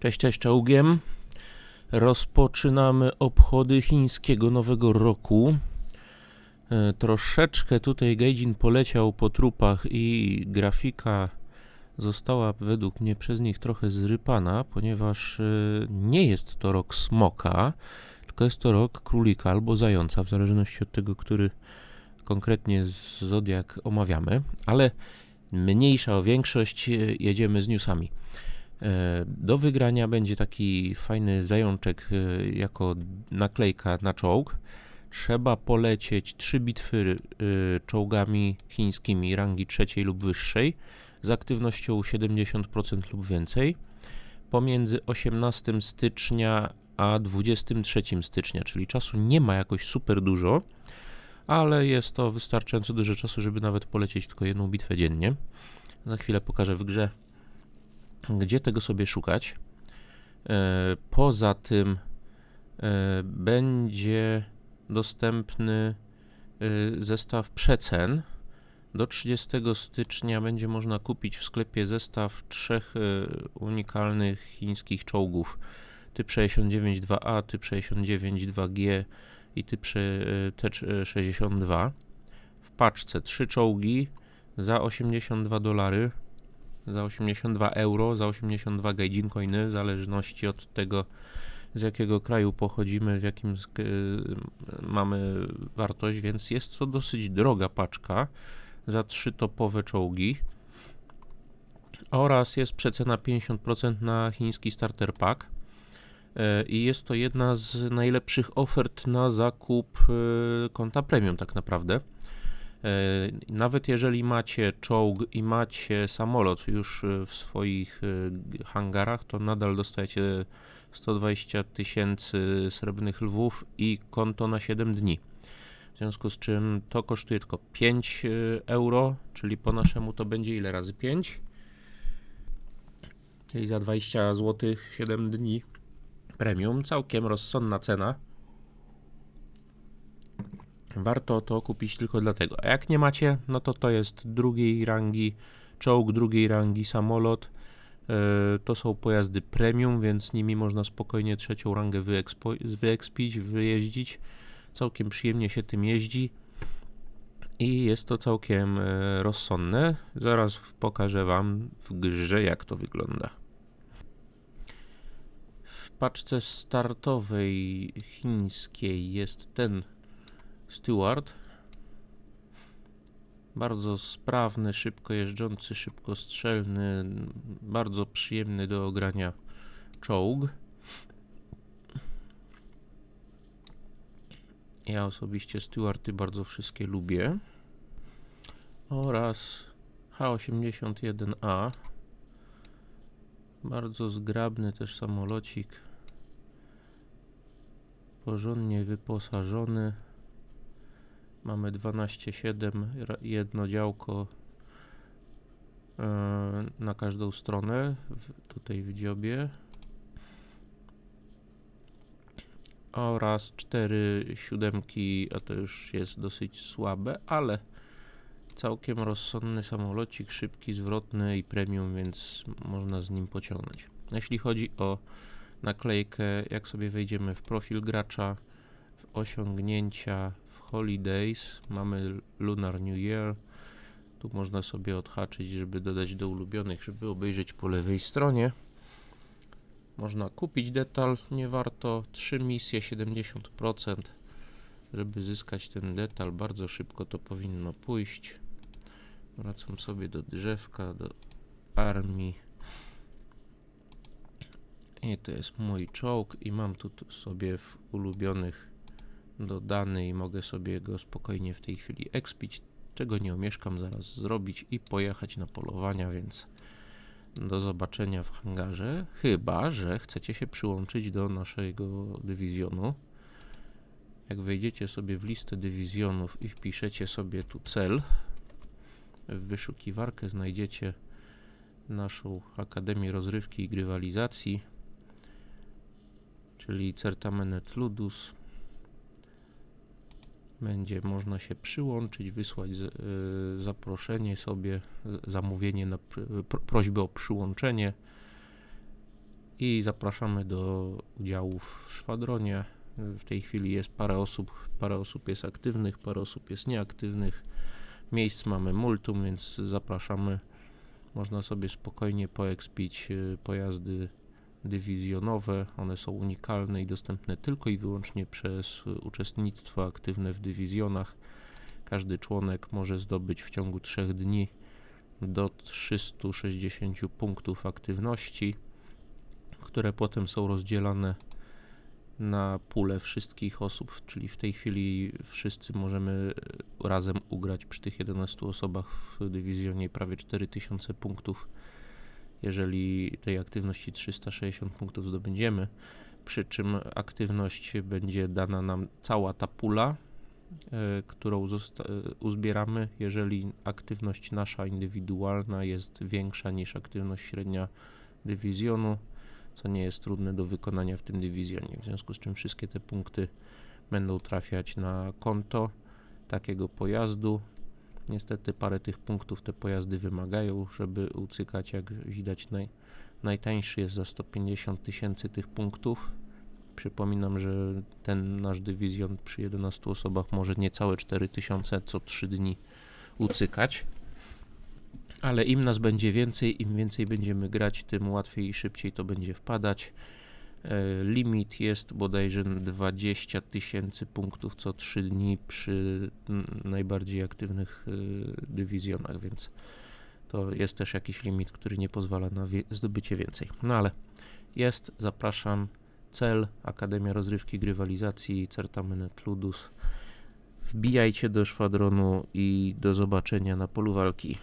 Cześć, cześć czołgiem. Rozpoczynamy obchody chińskiego Nowego Roku. E, Troszeczkę tutaj Gaijin poleciał po trupach i grafika została według mnie przez nich trochę zrypana, ponieważ e, nie jest to rok smoka, tylko jest to rok królika albo zająca, w zależności od tego, który konkretnie z zodiak omawiamy, ale mniejsza o większość e, jedziemy z newsami. E, Do wygrania będzie taki fajny zajączek e, jako naklejka na czołg. Trzeba polecieć trzy bitwy e, czołgami chińskimi rangi trzeciej lub wyższej z aktywnością 70% lub więcej pomiędzy 18 stycznia a 23 stycznia, czyli czasu nie ma jakoś super dużo, ale jest to wystarczająco dużo czasu, żeby nawet polecieć tylko jedną bitwę dziennie. Za chwilę pokażę w grze gdzie tego sobie szukać. E, Poza tym e, będzie dostępny e, zestaw przecen. Do 30 stycznia będzie można kupić w sklepie zestaw trzech unikalnych chińskich czołgów typ 69 2A, typ 69 2G i typ sze- e, T62. W paczce trzy czołgi za 82 dolary za 82 euro, za 82 gaijin coiny, w zależności od tego, z jakiego kraju pochodzimy, w jakim y, mamy wartość, więc jest to dosyć droga paczka za trzy topowe czołgi. Oraz jest przecena 50% na chiński starter pack. E, I jest to jedna z najlepszych ofert na zakup e, konta premium, tak naprawdę. E, Nawet jeżeli macie czołg i macie samolot już e, w swoich e, hangarach, to nadal dostajecie 120 tysięcy srebrnych lwów i konto na 7 dni. W związku z czym to kosztuje tylko 5 e, euro, czyli po naszemu to będzie ile razy 5? Czyli za 20 zł 7 dni premium. Całkiem rozsądna cena. Warto to kupić tylko dlatego. A jak nie macie, no to to jest drugiej rangi czołg, drugiej rangi samolot. E, To są pojazdy premium, więc nimi można spokojnie trzecią rangę wyekspić, wyjeździć. Całkiem przyjemnie się tym jeździ i jest to całkiem e, rozsądne. Zaraz pokażę Wam w grze, jak to wygląda. W paczce startowej chińskiej jest ten Steward. Bardzo sprawny, szybko jeżdżący, szybko strzelny, bardzo przyjemny do ogrania czołg. Ja osobiście Stewarty bardzo wszystkie lubię. Oraz H81A. Bardzo zgrabny też samolocik. Porządnie wyposażony. Mamy 12,7, ra- jedno działko e, na każdą stronę, tutaj w dziobie. Oraz cztery siódemki, a to już jest dosyć słabe, ale całkiem rozsądny samolocik, szybki, zwrotny i premium, więc można z nim pociągnąć. Jeśli chodzi o naklejkę, jak sobie wejdziemy w profil gracza, w osiągnięcia, w Holidays, mamy Lunar New Year. Tu można sobie odhaczyć, żeby dodać do ulubionych, żeby obejrzeć po lewej stronie. Można kupić detal, nie warto. 3 misje 70%. Żeby zyskać ten detal, bardzo szybko to powinno pójść. Wracam sobie do drzewka, do armii. I to jest mój czołg i mam tu sobie w ulubionych dodany i mogę sobie go spokojnie w tej chwili expić, czego nie omieszkam zaraz zrobić i pojechać na polowania, więc do zobaczenia w hangarze, chyba, że chcecie się przyłączyć do naszego dywizjonu. Jak wejdziecie sobie w listę dywizjonów i wpiszecie sobie tu cel, w wyszukiwarkę znajdziecie naszą Akademię Rozrywki i Grywalizacji, czyli Certamenet Ludus. Będzie można się przyłączyć, wysłać y, zaproszenie sobie, zamówienie na pr- pro, prośbę o przyłączenie i zapraszamy do udziału w szwadronie. W tej chwili jest parę osób, parę osób jest aktywnych, parę osób jest nieaktywnych. Miejsc mamy multum, więc zapraszamy. Można sobie spokojnie poekspić y, pojazdy dywizjonowe. One są unikalne i dostępne tylko i wyłącznie przez uczestnictwo aktywne w dywizjonach. Każdy członek może zdobyć w ciągu 3 dni do 360 punktów aktywności, które potem są rozdzielane na pulę wszystkich osób, czyli w tej chwili wszyscy możemy e, razem ugrać przy tych 11 osobach w dywizjonie prawie 4000 punktów, jeżeli tej aktywności 360 punktów zdobędziemy, przy czym aktywność będzie dana nam cała ta pula, e, którą e, uzbieramy, jeżeli aktywność nasza indywidualna jest większa niż aktywność średnia dywizjonu, co nie jest trudne do wykonania w tym dywizjonie. W związku z czym wszystkie te punkty będą trafiać na konto takiego pojazdu. Niestety parę tych punktów te pojazdy wymagają, żeby ucykać. Jak widać, naj, najtańszy jest za 150 tysięcy tych punktów. Przypominam, że ten nasz dywizjon przy 11 osobach może niecałe 4000 co 3 dni ucykać. Ale im nas będzie więcej, im więcej będziemy grać, tym łatwiej i szybciej to będzie wpadać. E, Limit jest bodajże 20 tysięcy punktów co 3 dni przy najbardziej aktywnych e, dywizjonach, więc to jest też jakiś limit, który nie pozwala na zdobycie więcej. No ale jest, zapraszam. Cel Akademia Rozrywki Grywalizacji Certamenet Ludus. Wbijajcie do szwadronu i do zobaczenia na polu walki.